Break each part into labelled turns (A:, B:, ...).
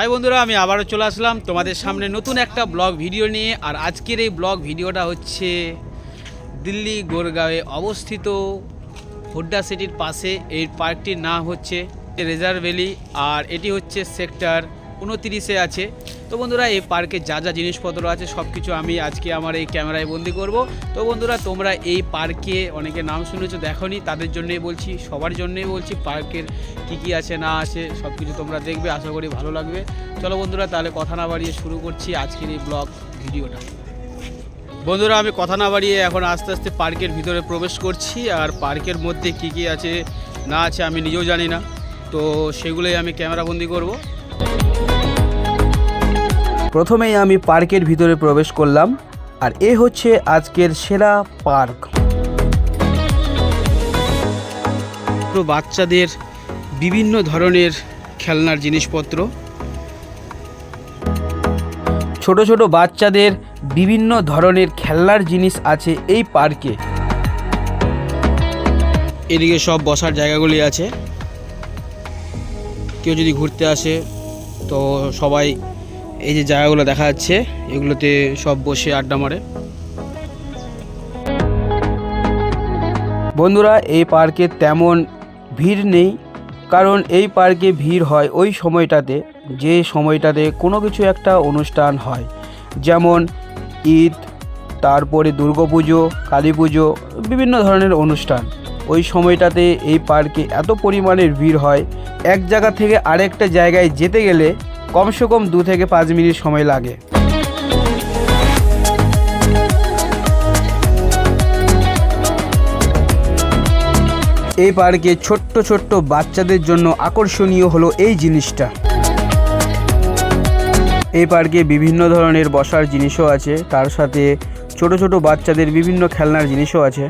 A: High বন্ধুরা, আমি আবারও চলে আসলাম তোমাদের সামনে নতুন একটা ব্লগ ভিডিও নিয়ে। আর আজকের এই ব্লগ ভিডিওটা হচ্ছে দিল্লি গোরগাঁওয়ে অবস্থিত হোড্ডা সিটির পাশে। এই পার্কটির নাম হচ্ছে রেজার ভ্যালি, আর এটি হচ্ছে সেক্টর উনতিরিশে আছে। তো বন্ধুরা, এই পার্কে যা যা জিনিসপত্র আছে সব কিছু আমি আজকে আমার এই ক্যামেরায় বন্দি করব। তো বন্ধুরা, তোমরা এই পার্কে অনেকে নাম শুনেছো, দেখোনি, তাদের জন্যই বলছি, সবার জন্যই বলছি, পার্কের কি কি আছে, না আছে সব কিছু তোমরা দেখবে, আশা করি ভালো লাগবে। চলো বন্ধুরা, তাহলে কথা না বাড়িয়ে শুরু করছি আজকের এই ব্লগ ভিডিওটা। বন্ধুরা, আমি কথা না বাড়িয়ে এখন আস্তে আস্তে পার্কের ভিতরে প্রবেশ করছি, আর পার্কের মধ্যে কি কি আছে, না আছে, আমি নিজেও জানি না। তো সেগুলোই আমি ক্যামেরাবন্দি করব।
B: প্রথমেই আমি পার্কের ভিতরে প্রবেশ করলাম আর এ হচ্ছে আজকের সেরা পার্ক।
A: তো বাচ্চাদের বিভিন্ন ধরনের খেলনার জিনিসপত্র।
B: ছোট ছোট বাচ্চাদের বিভিন্ন ধরনের খেলনার জিনিস আছে এই পার্কে।
A: এদিকে সব বসার জায়গাগুলি আছে। কেউ যদি ঘুরতে আসে তো সবাই এই যে জায়গাগুলো দেখা যাচ্ছে, এগুলোতে সব বসে আড্ডা মারে।
B: বন্ধুরা, এই পার্কে তেমন ভিড় নেই, কারণ এই পার্কে ভিড় হয় ওই সময়টাতে, যে সময়টাতে কোনো কিছু একটা অনুষ্ঠান হয়। যেমন ঈদ, তারপরে দুর্গাপুজো কালী পুজো বিভিন্ন ধরনের অনুষ্ঠান। ওই সময়টাতে এই পার্কে এত পরিমাণের ভিড় হয়, এক জায়গা থেকে আরেকটা জায়গায় যেতে গেলে কমসে কম দু থেকে পাঁচ মিনিট সময় লাগে। এই পার্কে ছোট্ট ছোট্ট বাচ্চাদের জন্য আকর্ষণীয় হলো এই জিনিসটা। এই পার্কে বিভিন্ন ধরনের বসার জিনিসও আছে, তার সাথে ছোট ছোট বাচ্চাদের বিভিন্ন খেলনার জিনিসও আছে।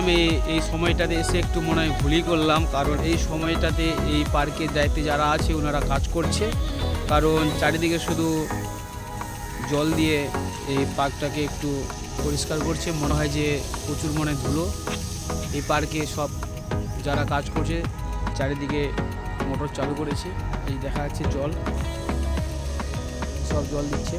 A: আমি এই সময়টাতে এসে একটু মনে হয় ভুলই করলাম, কারণ এই সময়টাতে এই পার্কের দায়িত্বে যারা আছে ওনারা কাজ করছে। কারণ চারিদিকে শুধু জল দিয়ে এই পার্কটাকে একটু পরিষ্কার করছে, মনে হয় যে প্রচুর মনে ধুলো। এই পার্কে সব যারা কাজ করছে, চারিদিকে মোটর চালু করেছে, এই দেখা যাচ্ছে জল। সব জল দিচ্ছে।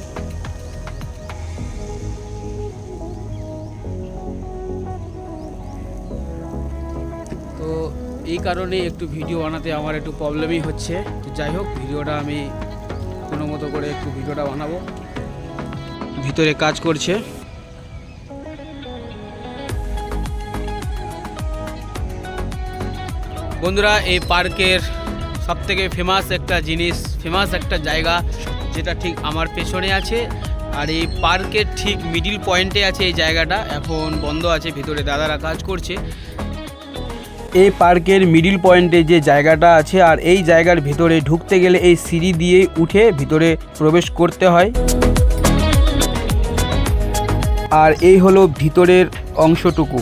A: তো এই কারণে একটু ভিডিও বানাতে আমার একটু প্রবলেমই হচ্ছে। তো যাই হোক, ভিডিওটা আমি কোনো মতো করে একটু ভিডিওটা বানাবো। ভিতরে কাজ করছে। বন্ধুরা, এই পার্কের সবথেকে ফেমাস একটা জিনিস ফেমাস একটা জায়গা যেটা ঠিক আমার পেছনে আছে। আর এই পার্কের ঠিক মিডিল পয়েন্টে আছে এই জায়গাটা। এখন বন্ধ আছে, ভিতরে দাদারা কাজ করছে।
B: এই পার্কের মিডিল পয়েন্টে যে জায়গাটা আছে আর এই জায়গার ভিতরে ঢুকতে গেলে এই সিঁড়ি দিয়ে উঠে ভিতরে প্রবেশ করতে হয়। আর এই হলো ভিতরের অংশটুকু।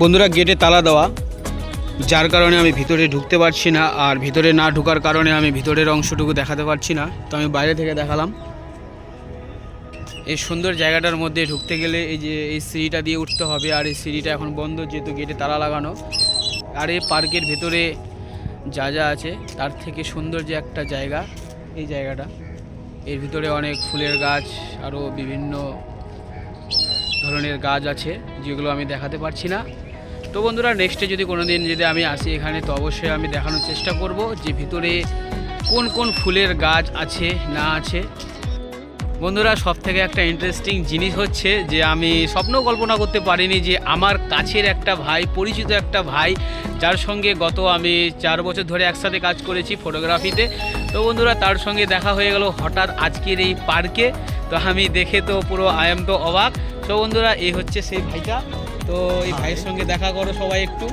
A: বন্ধুরা, গেটে তালা দেওয়া, যার কারণে আমি ভিতরে ঢুকতে পারছি না আর ভিতরে না ঢোকার কারণে আমি ভিতরের অংশটুকু দেখাতে পারছি না। তো আমি বাইরে থেকে দেখালাম। এই সুন্দর জায়গাটার মধ্যে ঢুকতে গেলে এই যে এই সিঁড়িটা দিয়ে উঠতে হবে আর এই সিঁড়িটা এখন বন্ধ যেহেতু গেটে তালা লাগানো। আর এই পার্কের ভেতরে যা যা আছে, তার থেকে সুন্দর যে একটা জায়গা, এই জায়গাটা। এর ভিতরে অনেক ফুলের গাছ, আরও বিভিন্ন ধরনের গাছ আছে, যেগুলো আমি দেখাতে পারছি না। তো বন্ধুরা নেক্সটে যদি কোনো দিন যদি আমি আসি এখানে, তো অবশ্যই আমি দেখানোর চেষ্টা করব যে ভিতরে কোন কোন ফুলের গাছ আছে, না আছে। বন্ধুরা সব থেকে একটা ইন্টারেস্টিং জিনিস হচ্ছে যে আমি স্বপ্ন কল্পনা করতে পারিনি যে আমার কাছের একটা ভাই পরিচিত একটা ভাই যার সঙ্গে গত আমি চার বছর ধরে একসাথে কাজ করেছি ফটোগ্রাফিতে তো। বন্ধুরা তার সঙ্গে দেখা হয়ে গেল হঠাৎ আজকের এই পার্কে তো আমি দেখে তো পুরো আই এম তো অবাক। তো বন্ধুরা এই হচ্ছে সেই ভাইটা। তো এই ভাইয়ের সঙ্গে দেখা করো সবাই একটু।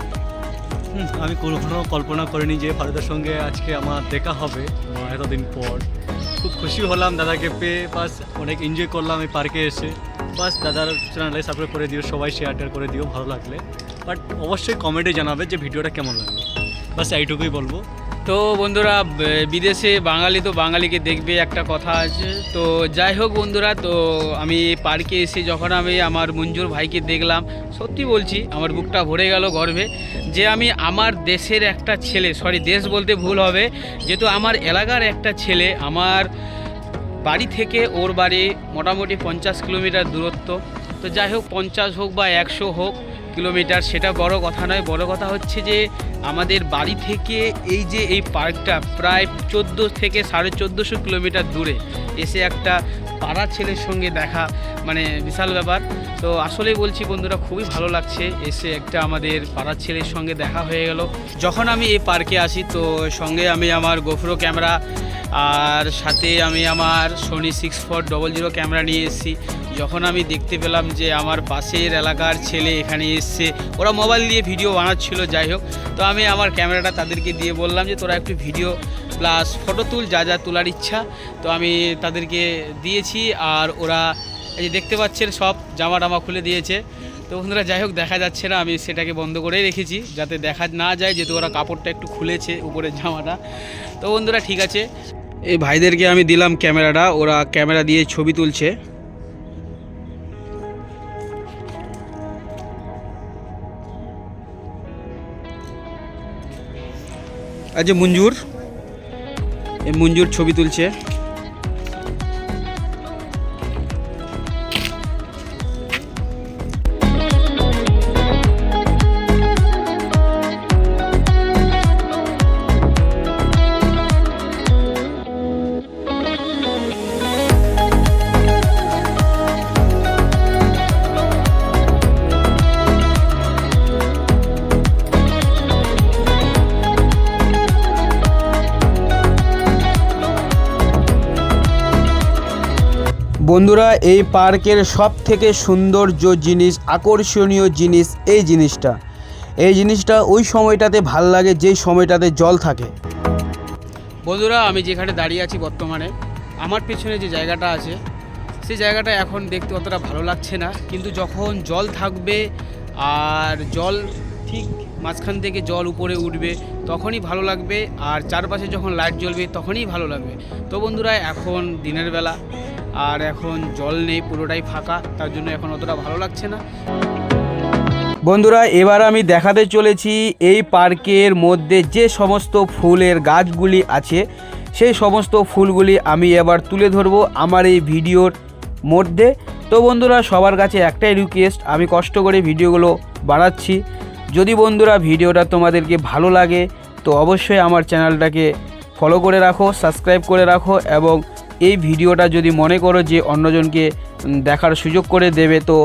C: আমি কখনো কল্পনা করিনি যে ফারুদের সঙ্গে আজকে আমার দেখা হবে এতদিন পর। খুব খুশি হলাম দাদাকে পেয়ে। বাস অনেক এনজয় করলাম এই পার্কে এসে। বাস দাদার চ্যানেলে সাবস্ক্রাইব করে দিও, সবাই শেয়ার টেয়ার করে দিও, ভালো লাগলে। বাট অবশ্যই কমেন্টে জানাবে যে ভিডিওটা কেমন লাগল। বাস এইটুকুই বলব।
A: তো বন্ধুরা বিদেশে বাঙালি তো বাঙালিকে দেখবে, একটা কথা আছে। তো যাই হোক বন্ধুরা, তো আমি পার্কে এসে যখন আমি আমার মঞ্জুর ভাইকে দেখলাম, সত্যি বলছি, আমার বুকটা ভরে গেল গর্বে যে আমি আমার দেশের একটা ছেলে সরি দেশ বলতে ভুল হবে, যেহেতু আমার এলাকার একটা ছেলে, আমার বাড়ি থেকে ওর বাড়ি মোটামুটি পঞ্চাশ কিলোমিটার দূরত্ব। তো যাই হোক, পঞ্চাশ হোক বা একশো হোক কিলোমিটার সেটা বড় কথা নয়, বড় কথা হচ্ছে যে আমাদের বাড়ি থেকে এই যে এই পার্কটা প্রায় চোদ্দ থেকে সাড়ে চোদ্দোশো কিলোমিটার দূরে। এসে একটা পাড়া ছেলের সঙ্গে দেখা মানে বিশাল ব্যাপার। তো আসলেই বলছি বন্ধুরা, খুবই ভালো লাগছে এসে একটা আমাদের পাড়ার ছেলের সঙ্গে দেখা হয়ে গেল। যখন আমি এই পার্কে আসি, তো সঙ্গে আমি আমার গোফরো ক্যামেরা আর সাথে আমি আমার Sony six four double zero camera নিয়ে এসেছি। যখন আমি দেখতে পেলাম যে আমার পাশের এলাকার ছেলে এখানে এসছে, ওরা মোবাইল দিয়ে ভিডিও বানাচ্ছিল, যাই হোক। তো আমি আমার ক্যামেরাটা তাদেরকে দিয়ে বললাম যে, তোরা একটু ভিডিও প্লাস ফটো তুল, যা যা তোলার ইচ্ছা। তো আমি তাদেরকে দিয়েছি আর ওরা এই যে দেখতে পাচ্ছেন সব জামা টামা খুলে দিয়েছে। তো বন্ধুরা, যাই হোক, দেখা যাচ্ছে না, আমি সেটাকে বন্ধ করেই রেখেছি, যাতে দেখা না যায়, যেহেতু ওরা কাপড়টা একটু খুলেছে উপরের জামাটা। তো বন্ধুরা, ঠিক আছে। এই ভাইদেরকে আমি দিলাম ক্যামেরাটা, ওরা ক্যামেরা দিয়ে ছবি তুলছে। আচ্ছা মঞ্জুর, এই মঞ্জুর ছবি তুলছে।
B: বন্ধুরা, এই পার্কের সব থেকে সৌন্দর্য জিনিস, আকর্ষণীয় জিনিস এই জিনিসটা। এই জিনিসটা ওই সময়টাতে ভালো লাগে, যেই সময়টাতে জল থাকে।
A: বন্ধুরা, আমি যেখানে দাঁড়িয়ে আছি বর্তমানে, আমার পেছনে যে জায়গাটা আছে, সেই জায়গাটা এখন দেখতে অতটা ভালো লাগছে না। কিন্তু যখন জল থাকবে আর জল ঠিক মাঝখান থেকে জল উপরে উঠবে, তখনই ভালো লাগবে। আর চারপাশে যখন লাইট জ্বলবে, তখনই ভালো লাগবে। তো বন্ধুরা, এখন দিনের বেলা। আর এখন জল নেই, পুরোটাই ফাঁকা, তার জন্য এখন অতটা ভালো লাগছে না।
B: বন্ধুরা, এবার আমি দেখাতে চলেছি এই পার্কের মধ্যে যে সমস্ত ফুলের গাছগুলি আছে, সেই সমস্ত ফুলগুলি আমি এবার তুলে ধরবো আমার এই ভিডিওর মধ্যে। তো বন্ধুরা, সবার কাছে একটাই রিকোয়েস্ট আমি কষ্ট করে ভিডিওগুলো বানাচ্ছি। যদি বন্ধুরা ভিডিওটা তোমাদেরকে ভালো লাগে, তো অবশ্যই আমার চ্যানেলটাকে ফলো করে রাখো সাবস্ক্রাইব করে রাখো এবং এই ভিডিওটা যদি মনে করো যে অন্যজনকে দেখার সুযোগ করে দেবে, তো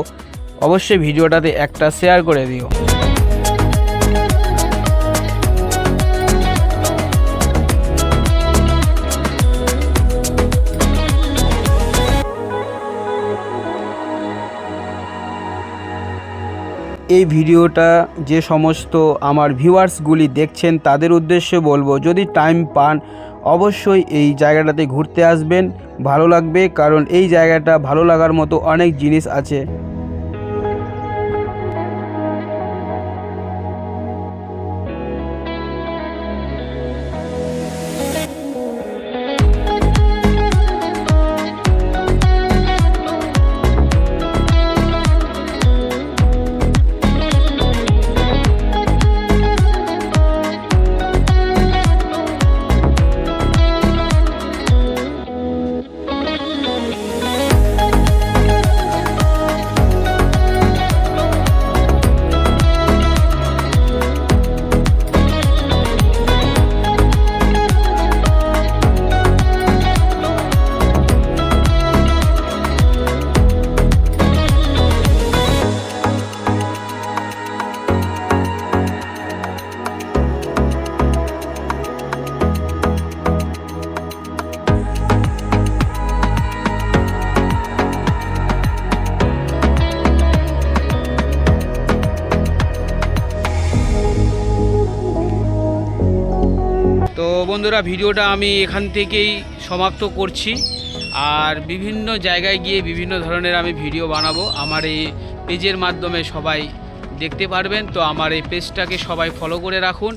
B: অবশ্যই ভিডিওটাতে একটা শেয়ার করে দিও। এই ভিডিওটা যে সমস্ত আমার ভিউয়ার্সগুলি দেখছেন, তাদের উদ্দেশ্যে বলব, যদি টাইম পান অবশ্যই এই জায়গাটাতে ঘুরতে আসবেন, ভালো লাগবে কারণ এই জায়গাটা ভালো লাগার মতো অনেক জিনিস আছে।
A: তো বন্ধুরা, ভিডিওটা আমি এখান থেকেই সমাপ্ত করছি। আর বিভিন্ন জায়গায় গিয়ে বিভিন্ন ধরনের আমি ভিডিও বানাবো। আমার এই পেজের মাধ্যমে সবাই দেখতে পারবেন। তো আমার এই পেজটাকে সবাই ফলো করে রাখুন।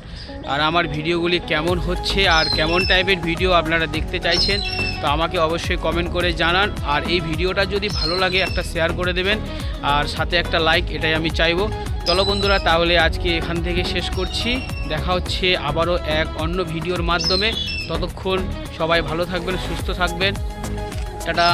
A: আর আমার ভিডিওগুলি কেমন হচ্ছে আর কেমন টাইপের ভিডিও আপনারা দেখতে চাইছেন, তো আমাকে অবশ্যই কমেন্ট করে জানান। আর এই ভিডিওটা যদি ভালো লাগে, একটা শেয়ার করে দেবেন। আর সাথে একটা লাইক এটাই আমি চাইব। চলো বন্ধুরা, তাহলে আজকে এখান থেকে শেষ করছি। দেখা হচ্ছে আবারও এক অন্য ভিডিওর মাধ্যমে। ততক্ষণ সবাই ভালো থাকবেন, সুস্থ থাকবেন। টাটা।